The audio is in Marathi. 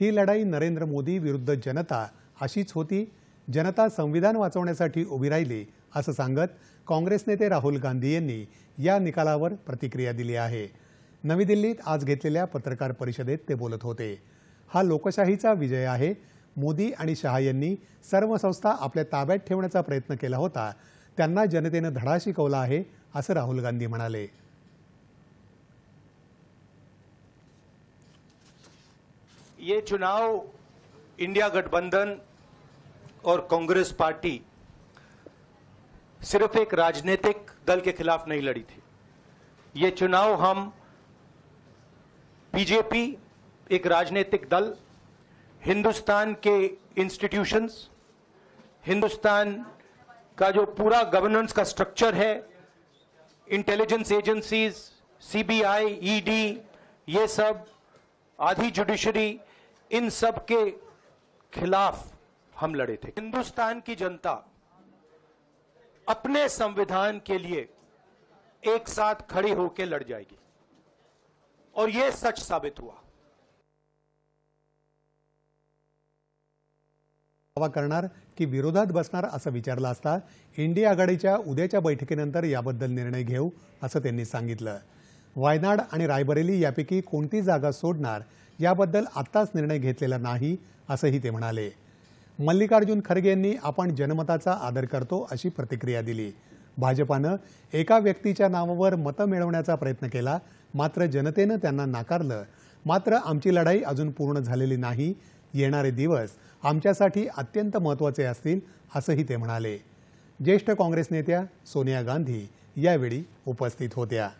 ही लढाई नरेंद्र मोदी विरुद्ध जनता अशीच होती. जनता संविधान वाचवण्यासाठी उभी राहिली असं सांगत काँग्रेस नेते राहुल गांधी यांनी या निकालावर प्रतिक्रिया दिली आहे. नवी दिल्लीत आज घेतलेल्या पत्रकार परिषदेत ते बोलत होते. हा लोकशाहीचा विजय आहे. मोदी आणि शहा यांनी सर्व संस्था आपल्या ताब्यात ठेवण्याचा प्रयत्न केला होता. त्यांना जनतेनं धडा शिकवला आहे असं राहुल गांधी म्हणाले. ये चुनाव इंडिया गठबंधन और कांग्रेस पार्टी सिर्फ़ एक राजनीतिक दल के खिलाफ नहीं लड़ी थी। ये चुनाव हम बीजेपी, एक राजनीतिक दल, हिंदुस्तान के इंस्टीट्यूशंस हिंदुस्तान का जो पूरा गवर्नेंस का स्ट्रक्चर है इंटेलिजेंस एजेंसीज सीबीआई ईडी ये सब, आधी जुडिशरी इन सब के खिलाफ हम लड़े थे। हिंदुस्तान की जनता अपने संविधान के लिए एक साथ खड़ी होकर लड़ जाएगी। और यह सच साबित हुआ। दावा करणार की विरोधात बसणार असं विचारलं असता इंडिया आघाडीच्या उद्याच्या बैठकीनंतर याबद्दल निर्णय घेऊ असं त्यांनी सांगितलं. वायनाड आणि रायबरेली यापैकी कोणती जागा सोडणार याबद्दल आत्ताच निर्णय घेतलेला नाही असंही ते म्हणाले. मल्लिकार्जुन खरगे यांनी आपण जनमताचा आदर करतो अशी प्रतिक्रिया दिली. भाजपानं एका व्यक्तीच्या नावावर मतं मिळवण्याचा प्रयत्न केला मात्र जनतेनं त्यांना नाकारलं. मात्र आमची लढाई अजून पूर्ण झालेली नाही येणारे दिवस आमच्यासाठी अत्यंत महत्त्वाचे असतील असंही ते म्हणाले. ज्येष्ठ काँग्रेस नेत्या सोनिया गांधी यावेळी उपस्थित होत्या.